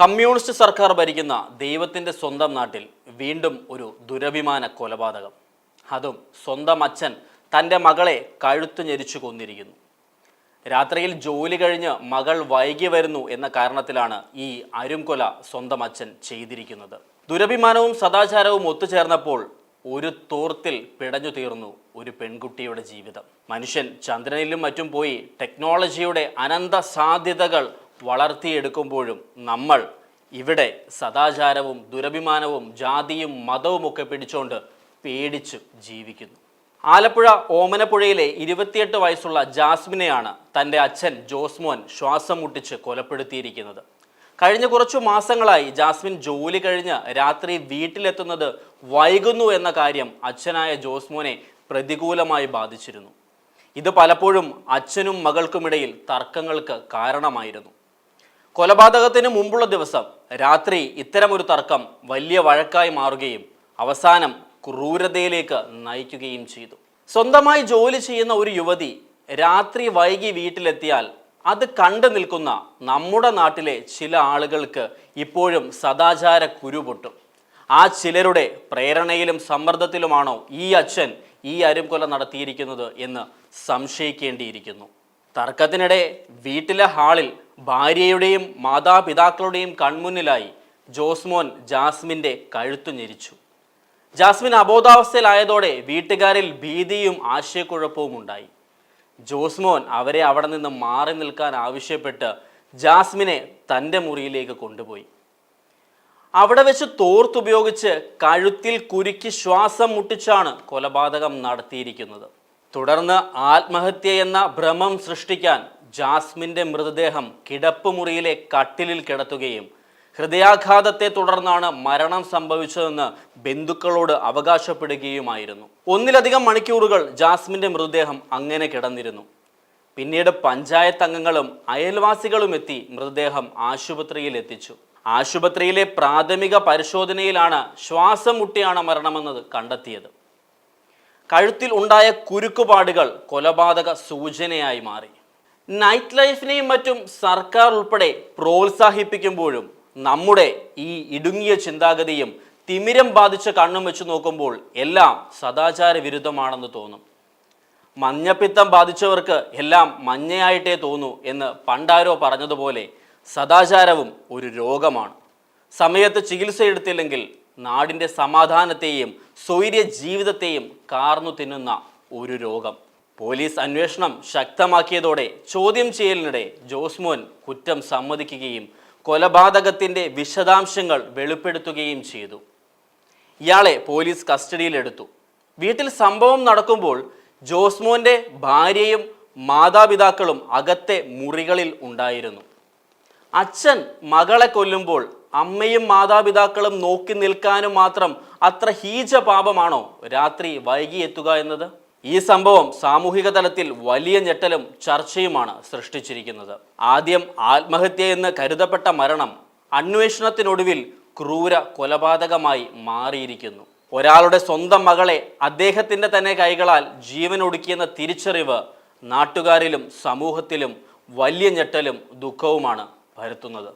Communist സർക്കാർ ഭരിക്കുന്ന ദൈവത്തിന്റെ സ്വന്തം നാട്ടിൽ വീണ്ടും ഒരു ദുരഭിമാന കൊലപാതകം. അതും സ്വന്തം അച്ഛൻ തന്റെ മകളെ കഴുത്തു ഞെരിച്ചു കൊന്നിരിക്കുന്നു. രാത്രിയിൽ ജോലി കഴിഞ്ഞ് മകൾ വൈകി വരുന്നു എന്ന കാരണത്തിലാണ് ഈ അരുംകൊല സ്വന്തം അച്ഛൻ ചെയ്തിരിക്കുന്നത്. ദുരഭിമാനവും സദാചാരവും ഒത്തുചേർന്നപ്പോൾ ഒരു തോർത്തിൽ പിടഞ്ഞു തീർന്നു ഒരു പെൺകുട്ടിയുടെ ജീവിതം. മനുഷ്യൻ ചന്ദ്രനിലും മറ്റും പോയി ടെക്നോളജിയുടെ അനന്ത സാധ്യതകൾ വളർത്തിയെടുക്കുമ്പോഴും നമ്മൾ ഇവിടെ സദാചാരവും ദുരഭിമാനവും ജാതിയും മതവും ഒക്കെ പിടിച്ചുകൊണ്ട് പേടിച്ച് ജീവിക്കുന്നു. ആലപ്പുഴ ഓമനപ്പുഴയിലെ ഇരുപത്തിയെട്ട് വയസ്സുള്ള ജാസ്മിനെയാണ് തന്റെ അച്ഛൻ ജോസ്മോൻ ശ്വാസം മുട്ടിച്ച് കൊലപ്പെടുത്തിയിരിക്കുന്നത്. കഴിഞ്ഞ കുറച്ചു മാസങ്ങളായി ജാസ്മിൻ ജോലി കഴിഞ്ഞ് രാത്രി വീട്ടിലെത്തുന്നത് വൈകുന്നു എന്ന കാര്യം അച്ഛനായ ജോസ്മോനെ പ്രതികൂലമായി ബാധിച്ചിരുന്നു. ഇത് പലപ്പോഴും അച്ഛനും മകൾക്കുമിടയിൽ തർക്കങ്ങൾക്ക് കാരണമായിരുന്നു. കൊലപാതകത്തിന് മുമ്പുള്ള ദിവസം രാത്രി ഇത്തരമൊരു തർക്കം വലിയ വഴക്കായി മാറുകയും അവസാനം ക്രൂരതയിലേക്ക് നയിക്കുകയും ചെയ്തു. സ്വന്തമായി ജോലി ചെയ്യുന്ന ഒരു യുവതി രാത്രി വൈകി വീട്ടിലെത്തിയാൽ അത് കണ്ടു നിൽക്കുന്ന നമ്മുടെ നാട്ടിലെ ചില ആളുകൾക്ക് ഇപ്പോഴും സദാചാര കുരുപൊട്ടും. ആ ചിലരുടെ പ്രേരണയിലും സമ്മർദ്ദത്തിലുമാണോ ഈ അച്ഛൻ ഈ അരുംകൊല നടത്തിയിരിക്കുന്നത് എന്ന് സംശയിക്കേണ്ടിയിരിക്കുന്നു. തർക്കത്തിനിടെ വീട്ടിലെ ഹാളിൽ ഭാര്യയുടെയും മാതാപിതാക്കളുടെയും കൺമുന്നിലായി ജോസ്മോൻ ജാസ്മിന്റെ കഴുത്തു ഞെരിച്ചു. ജാസ്മിൻ അബോധാവസ്ഥയിലായതോടെ വീട്ടുകാരിൽ ഭീതിയും ആശയക്കുഴപ്പവും ഉണ്ടായി. ജോസ്മോൻ അവരെ അവിടെ നിന്ന് മാറി നിൽക്കാൻ ആവശ്യപ്പെട്ട് ജാസ്മിനെ തന്റെ മുറിയിലേക്ക് കൊണ്ടുപോയി. അവിടെ വെച്ച് തോർത്തുപയോഗിച്ച് കഴുത്തിൽ കുരുക്കി ശ്വാസം മുട്ടിച്ചാണ് കൊലപാതകം നടത്തിയിരിക്കുന്നത്. തുടർന്ന് ആത്മഹത്യ എന്ന ഭ്രമം സൃഷ്ടിക്കാൻ ജാസ്മിന്റെ മൃതദേഹം കിടപ്പുമുറിയിലെ കട്ടിലിൽ കിടത്തുകയും ഹൃദയാഘാതത്തെ തുടർന്നാണ് മരണം സംഭവിച്ചതെന്ന് ബന്ധുക്കളോട് അവകാശപ്പെടുകയുമായിരുന്നു. ഒന്നിലധികം മണിക്കൂറുകൾ ജാസ്മിന്റെ മൃതദേഹം അങ്ങനെ കിടന്നിരുന്നു. പിന്നീട് പഞ്ചായത്ത് അംഗങ്ങളും അയൽവാസികളും എത്തി മൃതദേഹം ആശുപത്രിയിൽ എത്തിച്ചു. ആശുപത്രിയിലെ പ്രാഥമിക പരിശോധനയിലാണ് ശ്വാസം മുട്ടിയാണ് മരണമെന്നത് കണ്ടെത്തിയത്. കഴുത്തിൽ ഉണ്ടായ കുരുക്കുപാടുകൾ കൊലപാതക സൂചനയായി മാറി. നൈറ്റ് ലൈഫിനെയും മറ്റും സർക്കാർ ഉൾപ്പെടെ പ്രോത്സാഹിപ്പിക്കുമ്പോഴും നമ്മുടെ ഈ ഇടുങ്ങിയ ചിന്താഗതിയും തിമിരം ബാധിച്ച കണ്ണും വെച്ച് നോക്കുമ്പോൾ എല്ലാം സദാചാര വിരുദ്ധമാണെന്ന് തോന്നും. മഞ്ഞപ്പിത്തം ബാധിച്ചവർക്ക് എല്ലാം മഞ്ഞയായിട്ടേ തോന്നൂ എന്ന് പണ്ടാരോ പറഞ്ഞതുപോലെ സദാചാരവും ഒരു രോഗമാണ്. സമയത്ത് ചികിത്സയെടുത്തില്ലെങ്കിൽ നാടിന്റെ സമാധാനത്തെയും സ്വൈര്യ ജീവിതത്തെയും കാർന്നു തിന്നുന്ന ഒരു രോഗം. പോലീസ് അന്വേഷണം ശക്തമാക്കിയതോടെ ചോദ്യം ചെയ്യലിനിടെ ജോസ്മോൻ കുറ്റം സമ്മതിക്കുകയും കൊലപാതകത്തിന്റെ വിശദാംശങ്ങൾ വെളിപ്പെടുത്തുകയും ചെയ്തു. ഇയാളെ പോലീസ് കസ്റ്റഡിയിലെടുത്തു. വീട്ടിൽ സംഭവം നടക്കുമ്പോൾ ജോസ്മോന്റെ ഭാര്യയും മാതാപിതാക്കളും അകത്തെ മുറികളിൽ ഉണ്ടായിരുന്നു. അച്ഛൻ മകളെ കൊല്ലുമ്പോൾ അമ്മയും മാതാപിതാക്കളും നോക്കി നിൽക്കാനും മാത്രം അത്ര ഹീജ പാപമാണോ രാത്രി വൈകിയെത്തുക എന്നത്? ഈ സംഭവം സാമൂഹിക തലത്തിൽ വലിയ ഞെട്ടലും ചർച്ചയുമാണ് സൃഷ്ടിച്ചിരിക്കുന്നത്. ആദ്യം ആത്മഹത്യ എന്ന് കരുതപ്പെട്ട മരണം അന്വേഷണത്തിനൊടുവിൽ ക്രൂര കൊലപാതകമായി മാറിയിരിക്കുന്നു. ഒരാളുടെ സ്വന്തം മകളെ അദ്ദേഹത്തിന്റെ തന്നെ കൈകളാൽ ജീവൻ ഒടുക്കിയെന്ന തിരിച്ചറിവ് നാട്ടുകാരിലും സമൂഹത്തിലും വലിയ ഞെട്ടലും ദുഃഖവുമാണ് വരുത്തുന്നത്